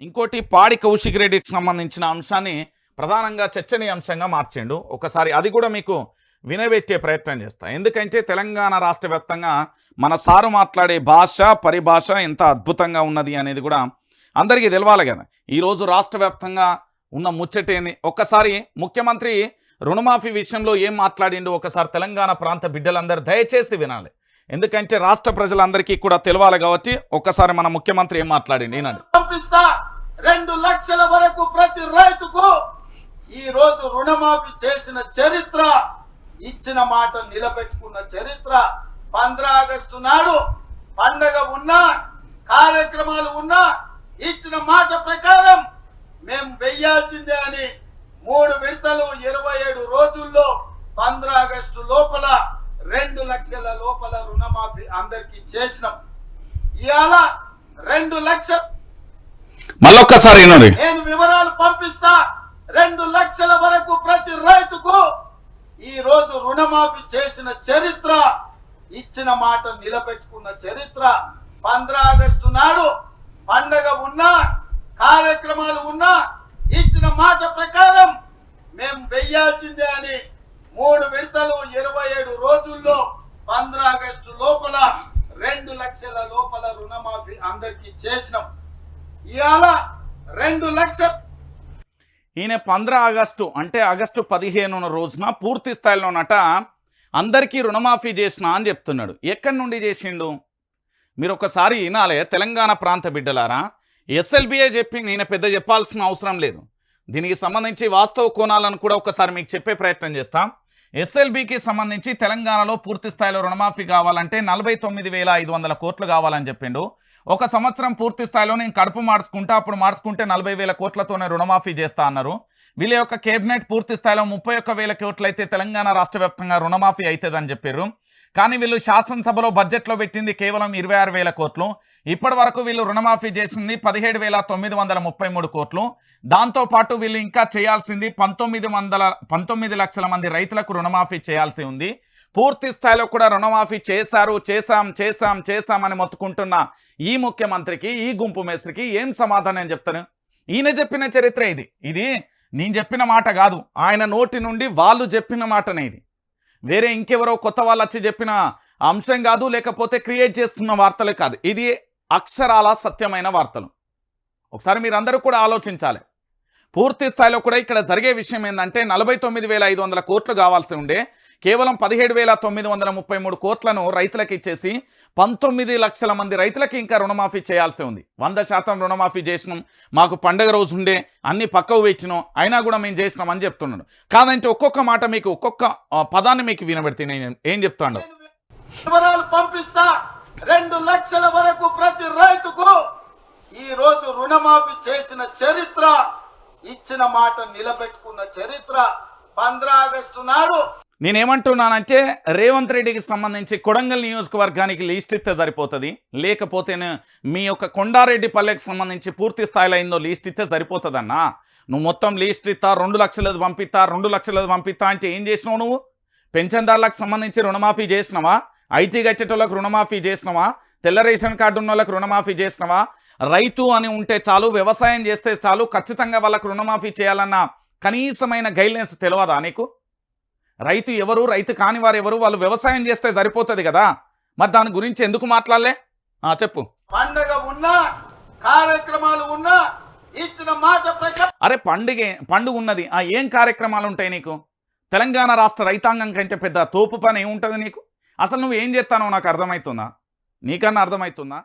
ఇంకోటి పాడి కౌశిక్ రెడ్డికి సంబంధించిన అంశాన్ని ప్రధానంగా చర్చనీయాంశంగా మార్చిండు ఒకసారి అది కూడా మీకు వినబెట్టే ప్రయత్నం చేస్తా. ఎందుకంటే తెలంగాణ రాష్ట్ర వ్యాప్తంగా మన సారు మాట్లాడే భాష పరిభాష ఎంత అద్భుతంగా ఉన్నది అనేది కూడా అందరికీ తెలవాలి కదా. ఈరోజు రాష్ట్ర వ్యాప్తంగా ఉన్న ముచ్చటేని ఒక్కసారి ముఖ్యమంత్రి రుణమాఫీ విషయంలో ఏం మాట్లాడిండు? ఒకసారి తెలంగాణ ప్రాంత బిడ్డలందరూ దయచేసి వినాలి. ఎందుకంటే రాష్ట్ర ప్రజలందరికీ కూడా తెలవాలి కాబట్టి ఒక్కసారి మన ముఖ్యమంత్రి ఏం మాట్లాడింది? వినండి పంపిస్తా. రెండు లక్షల వరకు ప్రతి రైతుకు ఈ రోజు రుణమాఫీ చేసిన చరిత్ర ఇచ్చిన మాట నిలబెట్టుకున్న చరిత్ర. పంద్ర ఆగస్టు నాడు పండగ ఉన్నా కార్యక్రమాలు ఉన్నా ఇచ్చిన మాట ప్రకారం మేము వెయ్యాల్సిందే అని మూడు విడతలు ఇరవై ఏడు రోజుల్లో పంద్ర ఆగస్టు లోపల రెండు లక్షల లోపల రుణమాఫీ అందరికీ చేసినాం. ఇవాళ రెండు లక్షల మళ్ళొక్కసారి వినండి. నేను వివరాలు పంపిస్తా. రెండు లక్షల వరకు ప్రతి రైతుకు ఈ రోజు రుణమాఫీ చేసిన చరిత్ర ఇచ్చిన మాట నిలబెట్టుకున్న చరిత్ర. పంద్ర ఆగస్టు నాడు పండగ ఉన్నా కార్యక్రమాలు ఉన్నా ఇచ్చిన మాట ప్రకారం మేము వెయ్యాల్సిందే అని మూడు విడతలు ఇరవై ఏడు రోజుల్లో పంద్ర ఆగస్టు లోపల రెండు లక్షల లోపల రుణమాఫీ అందరికి చేసినాం. ఇవాళ రెండు లక్షల ఈయన పంద్ర ఆగస్టు అంటే ఆగస్టు పదిహేను రోజున పూర్తి స్థాయిలోనట అందరికీ రుణమాఫీ చేసిన అని చెప్తున్నాడు. ఎక్కడి నుండి చేసిండు? మీరు ఒకసారి వినాలే తెలంగాణ ప్రాంత బిడ్డలారా. ఎస్ఎల్బిఏ చెప్పి నేను పెద్ద చెప్పాల్సిన అవసరం లేదు. దీనికి సంబంధించి వాస్తవ కోణాలను కూడా ఒకసారి మీకు చెప్పే ప్రయత్నం చేస్తాం. ఎస్ఎల్బికి సంబంధించి తెలంగాణలో పూర్తి స్థాయిలో రుణమాఫీ కావాలంటే నలభై తొమ్మిది వేల ఐదు వందల కోట్లు కావాలని చెప్పిండు. ఒక సంవత్సరం పూర్తి స్థాయిలో నేను కడుపు మార్చుకుంటా అప్పుడు మార్చుకుంటే నలభై వేల కోట్లతోనే రుణమాఫీ చేస్తా అన్నారు. వీళ్ళ యొక్క కేబినెట్ పూర్తి స్థాయిలో ముప్పై ఒక్క వేల కోట్లయితే తెలంగాణ రాష్ట్ర వ్యాప్తంగా రుణమాఫీ అవుతుందని చెప్పారు కానీ వీళ్ళు శాసనసభలో బడ్జెట్లో పెట్టింది కేవలం ఇరవై ఆరు వేల కోట్లు. ఇప్పటి వరకు వీళ్ళు రుణమాఫీ చేసింది పదిహేడు వేల తొమ్మిది వందల ముప్పై మూడు కోట్లు. దాంతోపాటు వీళ్ళు ఇంకా చేయాల్సింది పంతొమ్మిది వందల పంతొమ్మిది లక్షల మంది రైతులకు రుణమాఫీ చేయాల్సి ఉంది. పూర్తి స్థాయిలో కూడా రుణమాఫీ చేశారు. చేశాం చేశాం చేశామని మొత్తుకుంటున్న ఈ ముఖ్యమంత్రికి ఈ గుంపు మేస్త్రికి ఏం సమాధానం చెప్తాను? ఈయన చెప్పిన చరిత్ర ఇది. ఇది నేను చెప్పిన మాట కాదు. ఆయన నోటి నుండి వాళ్ళు చెప్పిన మాటనే ఇది. వేరే ఇంకెవరో కొత్త వాళ్ళు వచ్చి చెప్పిన అంశం కాదు లేకపోతే క్రియేట్ చేస్తున్న వార్తలే కాదు. ఇది అక్షరాల సత్యమైన వార్తలు. ఒకసారి మీరందరూ కూడా ఆలోచించాలి. పూర్తి స్థాయిలో కూడా ఇక్కడ జరిగే విషయం ఏంటంటే నలభై తొమ్మిది వేల ఐదు వందల కోట్లు కావాల్సి ఉండే కేవలం పదిహేడు వేల తొమ్మిది వందల ముప్పై మూడు కోట్లను రైతులకు ఇచ్చేసి పంతొమ్మిది లక్షల మంది రైతులకి ఇంకా రుణమాఫీ చేయాల్సి ఉంది. వంద శాతం రుణమాఫీ చేసినాం మాకు పండగ రోజు ఉండే అన్ని పక్కకు ఇచ్చినాం అయినా కూడా మేము చేసినాం అని చెప్తున్నాడు. కాదంటే ఒక్కొక్క మాట మీకు ఒక్కొక్క పదాన్ని మీకు వినబెడితే నేను ఏం చెప్తాను? పంపిస్తా రెండు లక్షల వరకు ప్రతి రైతుకు ఈ రోజు రుణమాఫీ చేసిన చరిత్ర ఇచ్చిన మాట నిలబెట్టుకున్న చరిత్ర పంద్రాగస్టు నాడు నేనేమంటున్నానంటే రేవంత్ రెడ్డికి సంబంధించి కొడంగల్ నియోజకవర్గానికి లీస్ట్ ఇస్తే సరిపోతుంది. లేకపోతే మీ యొక్క కొండారెడ్డి పల్లెకి సంబంధించి పూర్తి స్థాయిలో అయిందో లీస్ట్ ఇస్తే సరిపోతుందన్నా. నువ్వు మొత్తం లీస్ట్ ఇస్తా రెండు లక్షలది పంపిస్తా రెండు లక్షలది పంపిస్తా అంటే ఏం చేసినావు నువ్వు? పెన్షన్దారులకు సంబంధించి రుణమాఫీ చేసినావా? ఐటీ గచ్చేటోళ్ళకు రుణమాఫీ చేసినావా? తెల్ల రేషన్ కార్డు ఉన్న వాళ్ళకి రుణమాఫీ చేసినావా? రైతు అని ఉంటే చాలు వ్యవసాయం చేస్తే చాలు ఖచ్చితంగా వాళ్ళకు రుణమాఫీ చేయాలన్న కనీసమైన గైడ్లైన్స్ తెలియదా నీకు? రైతు ఎవరు రైతు కాని వారు ఎవరు వాళ్ళు వ్యవసాయం చేస్తే సరిపోతుంది కదా? మరి దాని గురించి ఎందుకు మాట్లాడలే? చెప్పు. పండగ ఉన్నా కార్యక్రమాలు ఉన్నా ఇచ్చిన మాట అరే పండుగ పండుగ ఉన్నది. ఆ ఏం కార్యక్రమాలు ఉంటాయి నీకు? తెలంగాణ రాష్ట్ర రైతాంగం కంటే పెద్ద తోపు పని ఏముంటుంది నీకు? అసలు నువ్వు ఏం చేస్తానో నాకు అర్థమవుతుందా నీకన్నా అర్థమవుతుందా